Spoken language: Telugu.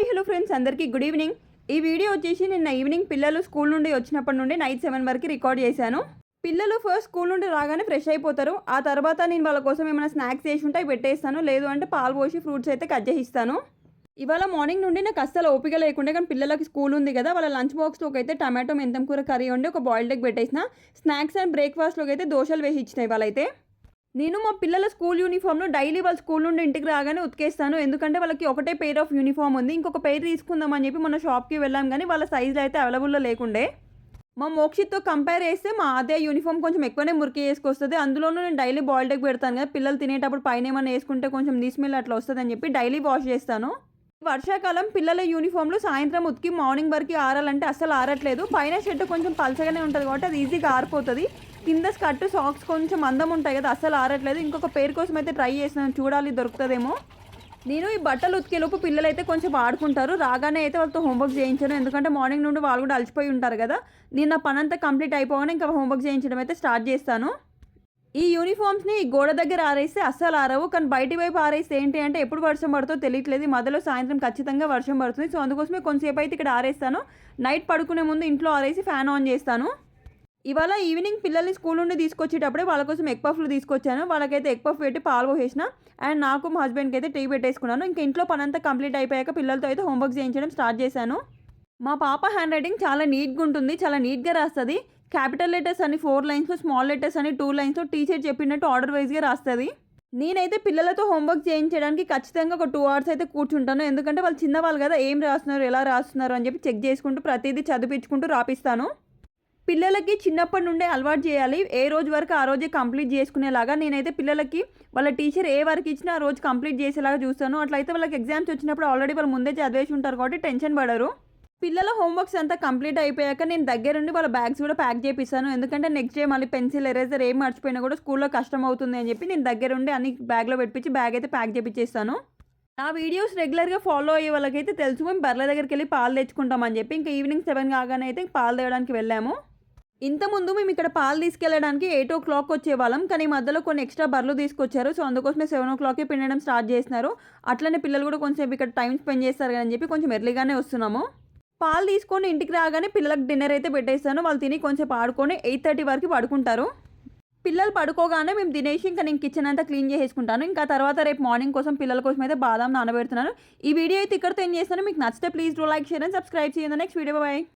హాయ్ హలో ఫ్రెండ్స్ అందరికీ గుడ్ ఈవినింగ్. ఈ వీడియో వచ్చేసి నిన్న ఈవినింగ్ పిల్లలు స్కూల్ నుండి వచ్చినప్పటి నుండి నైట్ సెవెన్ వరకు రికార్డ్ చేశాను. పిల్లలు ఫస్ట్ స్కూల్ నుండి రాగానే ఫ్రెష్ అయిపోతారు. ఆ తర్వాత నేను వాళ్ళ కోసం ఏమైనా స్నాక్స్ చేసి ఉంటే అవి పెట్టేస్తాను. లేదు అంటే పాలు పోసి ఫ్రూట్స్ అయితే కట్ చేసి ఇస్తాను ఇవాళ మార్నింగ్ నుండి నాకు అస్సలు ఓపిక లేకుండా కానీ పిల్లలకి స్కూల్ ఉంది కదా వాళ్ళ లంచ్ బాక్స్లోకి అయితే టమాటో మెంతం కూర కర్రీ ఉండి ఒక బాయిల్డ్ ఎగ్ పెట్టేసిన. స్నాక్స్ అండ్ బ్రేక్ఫాస్ట్లోకి అయితే దోశలు వేసి ఇచ్చినాయి వాళ్ళైతే నేను మా పిల్లల స్కూల్ యూనిఫామ్ను డైలీ వాళ్ళ స్కూల్ నుండి ఇంటికి రాగానే ఉతికేస్తాను. ఎందుకంటే వాళ్ళకి ఒకటే పెయిర్ ఆఫ్ యూనిఫామ్ ఉంది. ఇంకొక పెయిర్ తీసుకుందామని చెప్పి మన షాప్కి వెళ్ళాం కానీ వాళ్ళ సైజులు అయితే అవైలబుల్లో లేకుండే. మా మోక్షిత్తో కంపేర్ చేస్తే మా అదే యూనిఫామ్ కొంచెం ఎక్కువనే మురికి వేసుకొస్తుంది. అందులోనూ నేను డైలీ బాయిల్డ్ ఎగ్ పెడతాను కదా పిల్లలు తినేటప్పుడు పైన ఏమైనా వేసుకుంటే కొంచెం నీస్మెల్ అట్లా వస్తుంది అని చెప్పి డైలీ వాష్ చేస్తాను. వర్షాకాలం పిల్లల యూనిఫామ్లు సాయంత్రం ఉతికి మార్నింగ్ వరకు ఆరాలంటే అస్సలు ఆరట్లేదు. పైన షర్ట్ కొంచెం పలచగానే ఉంటుంది కాబట్టి అది ఈజీగా ఆరిపోతుంది. కింద స్కర్ట్ సాక్స్ కొంచెం అందం ఉంటాయి కదా అస్సలు ఆరట్లేదు. ఇంకొక పేరు కోసం అయితే ట్రై చేసినాను చూడాలి దొరుకుతుందేమో. నేను ఈ బట్టలు ఉతికేలోపు పిల్లలు అయితే కొంచెం ఆడుకుంటారు. రాగానే అయితే వాళ్ళతో హోంవర్క్ చేయించాను. ఎందుకంటే మార్నింగ్ నుండి వాళ్ళు కూడా అలసిపోయి ఉంటారు కదా. నేను నా పని అంతా కంప్లీట్ అయిపోగానే ఇంకా హోంవర్క్ చేయించడం అయితే స్టార్ట్ చేస్తాను. ఈ యూనిఫామ్స్ని ఈ గోడ దగ్గర ఆరేస్తే అస్సలు ఆరవు. కానీ బయటి వైపు ఆరేస్తే ఏంటి అంటే ఎప్పుడు వర్షం పడుతుందో తెలియట్లేదు. మధ్యలో సాయంత్రం ఖచ్చితంగా వర్షం పడుతుంది. సో అందుకోసమే కొంతసేపు అయితే ఇక్కడ ఆరేస్తాను. నైట్ పడుకునే ముందు ఇంట్లో ఆరేసి ఫ్యాన్ ఆన్ చేస్తాను. ఇవాళ ఈవినింగ్ పిల్లల్ని స్కూల్ నుండి తీసుకొచ్చేటప్పుడే వాళ్ళ కోసం ఎగ్ పఫ్లు తీసుకొచ్చాను. వాళ్ళకైతే ఎగ్ పఫ్ పెట్టి పాలు పోసేసిన. అండ్ నాకు మా హస్బెండ్కి అయితే టీ పెట్టేసుకున్నాను. ఇంకా ఇంట్లో పనంతా కంప్లీట్ అయిపోయాక పిల్లలతో అయితే హోంవర్క్ చేయించడం స్టార్ట్ చేశాను. మా పాప హ్యాండ్ రైటింగ్ చాలా నీట్గా ఉంటుంది. చాలా నీట్గా రాస్తుంది. క్యాపిటల్ లెటర్స్ అని ఫోర్ లైన్స్ స్మాల్ లెటర్స్ అని టూ లైన్స్ టీచర్ చెప్పినట్టు ఆర్డర్ వైజ్గా రాస్తుంది. నేనైతే పిల్లలతో హోంవర్క్ చేయించడానికి ఖచ్చితంగా ఒక టూ అవర్స్ అయితే కూర్చుంటాను. ఎందుకంటే వాళ్ళు చిన్నవాళ్ళు కదా ఏం రాస్తున్నారు ఎలా రాస్తున్నారు అని చెప్పి చెక్ చేసుకుంటూ ప్రతిదీ చదివించుకుంటూ రాపిస్తాను. పిల్లలకి చిన్నప్పటి నుండే అలవాటు చేయాలి. ఏ రోజు వరకు ఆ రోజే కంప్లీట్ చేసుకునేలాగా. నేనైతే పిల్లలకి వాళ్ళ టీచర్ ఏ వరకు ఇచ్చినా ఆ రోజు కంప్లీట్ చేసేలాగా చూస్తాను. అట్లయితే వాళ్ళకి ఎగ్జామ్స్ వచ్చినప్పుడు ఆల్రెడీ వాళ్ళు ముందే చదివేసి ఉంటారు కాబట్టి టెన్షన్ పడరు. పిల్లల హోంవర్క్స్ అంతా కంప్లీట్ అయిపోయాక నేను దగ్గరుండి వాళ్ళ బ్యాగ్స్ కూడా ప్యాక్ చేపిస్తాను. ఎందుకంటే నెక్స్ట్ డే మళ్ళీ పెన్సిల్ ఎరేజర్ ఏం మర్చిపోయినా కూడా స్కూల్లో కష్టం అవుతుంది అని చెప్పి నేను దగ్గరుండి అన్ని బ్యాగ్లో పెట్టించి బ్యాగ్ అయితే ప్యాక్ చేపించేస్తాను నా వీడియోస్ రెగ్యులర్గా ఫాలో అయ్యే వాళ్ళకైతే తెలుసు. మేము బర్రెల దగ్గరికి వెళ్ళి పాలు తెచ్చుకుంటామని చెప్పి ఇంకా ఈవినింగ్ సెవెన్ కాగానే అయితే పాలు తేయడానికి వెళ్ళాము. ఇంతకుముందు మేము ఇక్కడ పాలు తీసుకెళ్ళడానికి ఎయిట్ ఓ క్లాక్ వచ్చేవాళ్ళం కానీ ఈ మధ్యలో కొన్ని ఎక్స్ట్రా బర్రెలు తీసుకొచ్చారు. సో అందుకోసమే సెవెన్ ఓ క్లాక్కి పిండడం స్టార్ట్ చేసినారు. అట్లనే పిల్లలు కూడా కొంచెం ఇక్కడ టైం స్పెండ్ చేస్తారు అని చెప్పి కొంచెం ఎర్లీగానే వస్తున్నాము. పాలు తీసుకొని ఇంటికి రాగానే పిల్లలకు డిన్నర్ అయితే పెట్టేస్తాను. వాళ్ళు తిని కొంచెం ఆడుకొని ఎయిట్ థర్టీ వరకు పడుకుంటారు. పిల్లలు పడుకోగానే మేము తినేసి ఇంకా నేను కిచెన్ అంతా క్లీన్ చేసేసుకుంటాను. ఇంకా తర్వాత రేపు మార్నింగ్ కోసం పిల్లల కోసం అయితే బాదాం నానబెడుతున్నాను. ఈ వీడియో అయితే ఇక్కడితో ఏం చేస్తాను. మీకు నచ్చితే please do like share and subscribe చేయండి నెక్స్ట్ వీడియో బాయ్